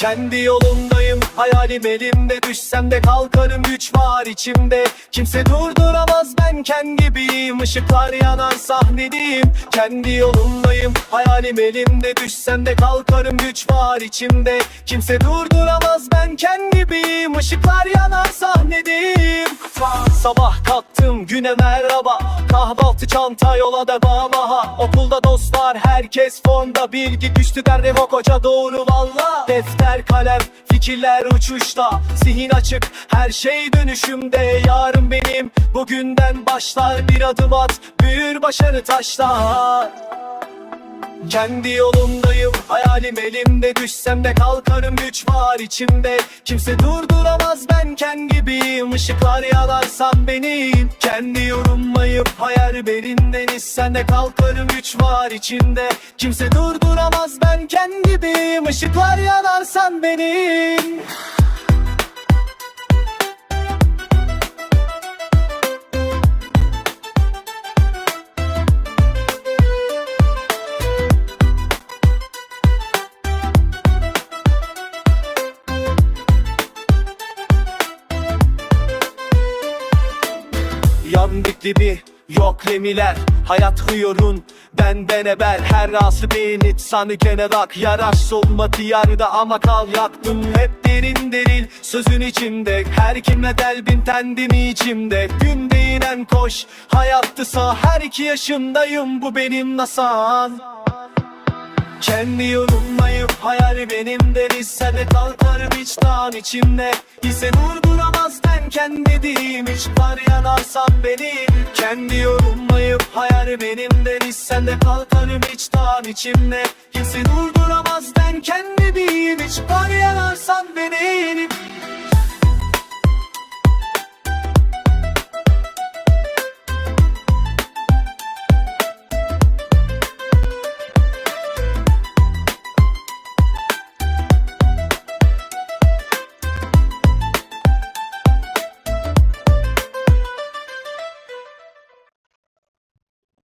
Kendi yolundayım hayalim elimde. Düşsem de kalkarım güç var içimde. Kimse durduramaz ben kendi gibiyim Işıklar yanar sahnedeyim. Kendi yolundayım hayalim elimde. Düşsem de kalkarım güç var içimde. Kimse durduramaz ben kendi gibiyim Işıklar yanar sahnedeyim. Sabah kalktım güne merhaba Kahvaltı çanta yola da baha Okulda dostlar herkes fonda. Bilgi düştü derdim o koca doğru valla. Defter kalem fikirler uçuşta. Zihin açık her şey dönüşümde. Yarın benim bugünden başlar. Bir adım at büyür başarı taşlar kendi yolundayım hayalim elimde. Düşsem de kalkarım güç var içimde. Kimse durduramaz gibiyim Işıklar yanarsam benim. Kendi yorumlayıp hayal belinden Sen de kalkarım güç var içimde Kimse durduramaz ben kendi gibiyim Işıklar yanarsan benim Yan diklibi yok lemiler Hayat hıyarın. Ben beneber Her rası beğenit sanı gene rak Yarar solma diyarda ama kal yaktım Hep derin deril sözün içimde. Her kime delbin tendimi içimde. Gün değinen koş hayattısa Her iki yaşındayım bu benim nasan kendi yorumlayıp hayal benim deriz de kalkarım içten içimde Bize durduramaz ben kendi dediğim Hiç var yanarsan benim Kendi yorumlayıp hayal benim deriz de kalkarım içten içimde Kimse durduramaz ben kendi dediğim Hiç var yanarsan benim